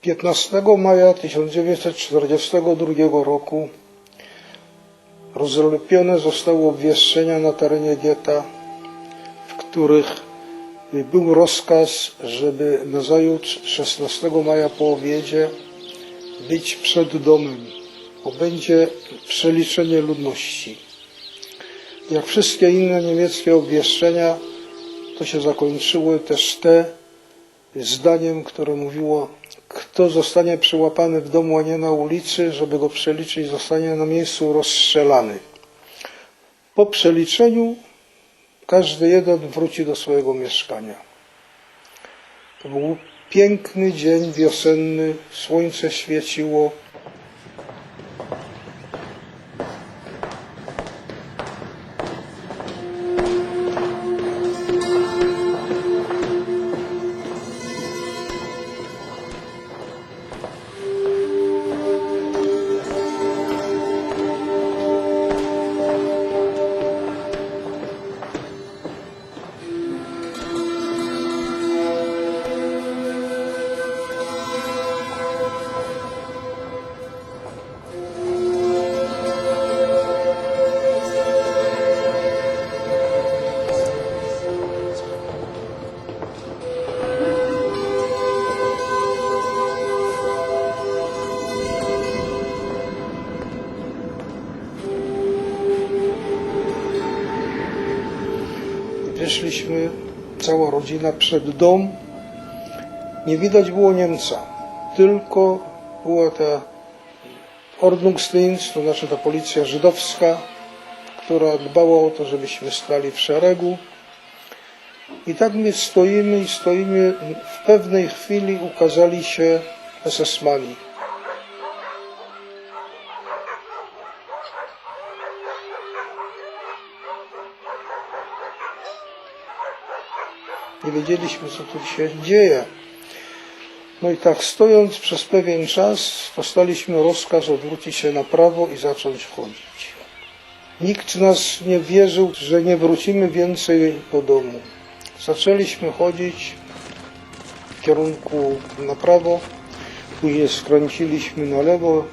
15 maja 1942 roku rozlepione zostały obwieszczenia na terenie getta, w których był rozkaz, żeby nazajutrz 16 maja po obiedzie być przed domem, bo będzie przeliczenie ludności. Jak wszystkie inne niemieckie obwieszczenia, to się zakończyły też te zdaniem, które mówiło, kto zostanie przyłapany w domu, a nie na ulicy, żeby go przeliczyć, zostanie na miejscu rozstrzelany. Po przeliczeniu każdy jeden wróci do swojego mieszkania. To był piękny dzień wiosenny, słońce świeciło. Wyszliśmy, cała rodzina, przed dom. Nie widać było Niemca, tylko była ta Ordnungsdienst, to znaczy ta policja żydowska, która dbała o to, żebyśmy stali w szeregu. I tak my stoimy i stoimy. W pewnej chwili ukazali się SS-mani. Nie wiedzieliśmy, co tu się dzieje. No i tak stojąc przez pewien czas, dostaliśmy rozkaz odwrócić się na prawo i zacząć chodzić. Nikt nas nie wierzył, że nie wrócimy więcej do domu. Zaczęliśmy chodzić w kierunku na prawo, później skręciliśmy na lewo.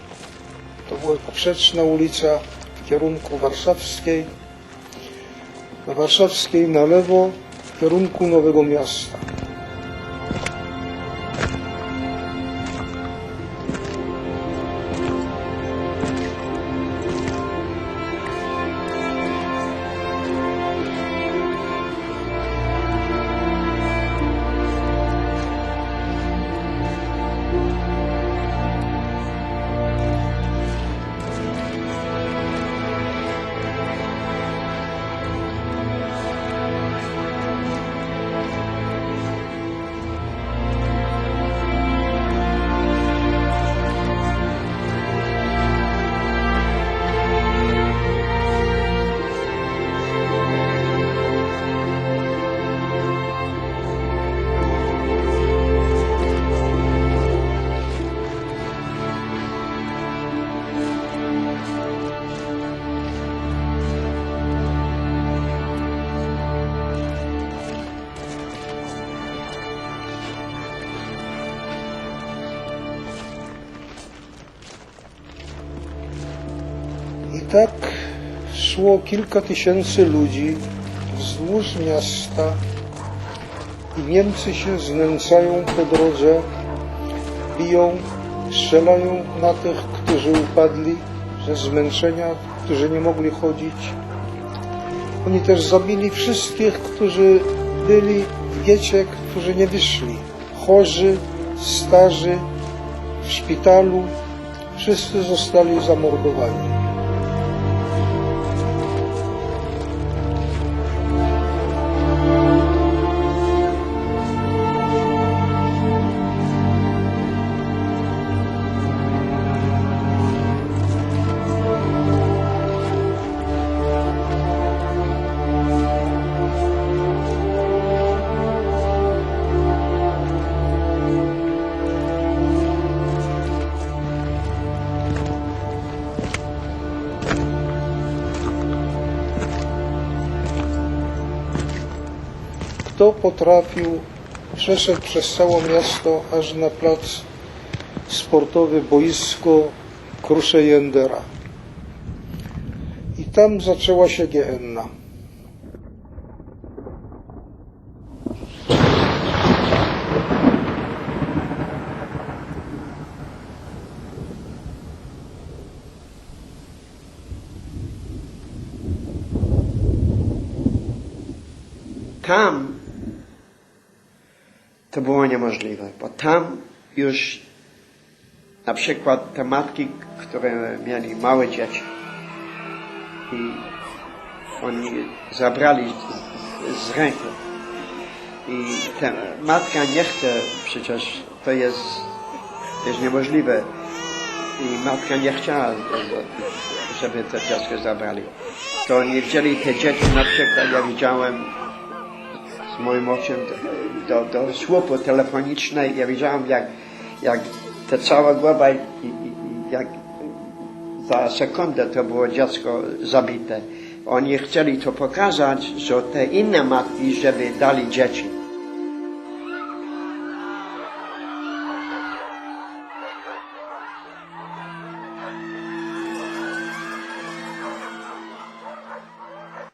To była poprzeczna ulica w kierunku warszawskiej. Na warszawskiej na lewo w kierunku Nowego Miasta. Tak szło kilka tysięcy ludzi wzdłuż miasta i Niemcy się znęcają po drodze, biją, strzelają na tych, którzy upadli ze zmęczenia, którzy nie mogli chodzić. Oni też zabili wszystkich, którzy byli w giecie, którzy nie wyszli. Chorzy, starzy, w szpitalu, wszyscy zostali zamordowani. Kto potrafił, przeszedł przez całe miasto aż na plac sportowe boisko Krusze Jendera. I tam zaczęła się GNA. Tam to było niemożliwe, bo tam już na przykład te matki, które mieli małe dzieci i oni zabrali z, ręki i ta matka nie chce, przecież to jest, to jest niemożliwe i matka nie chciała, żeby te dziecko zabrali. To oni wzięli te dzieci, na przykład ja widziałem moim okiem do, do, do słupu telefonicznej. Ja widziałem, jak, jak ta cała głowa i jak za sekundę to było dziecko zabite. Oni chcieli to pokazać, że te inne matki, żeby dali dzieci.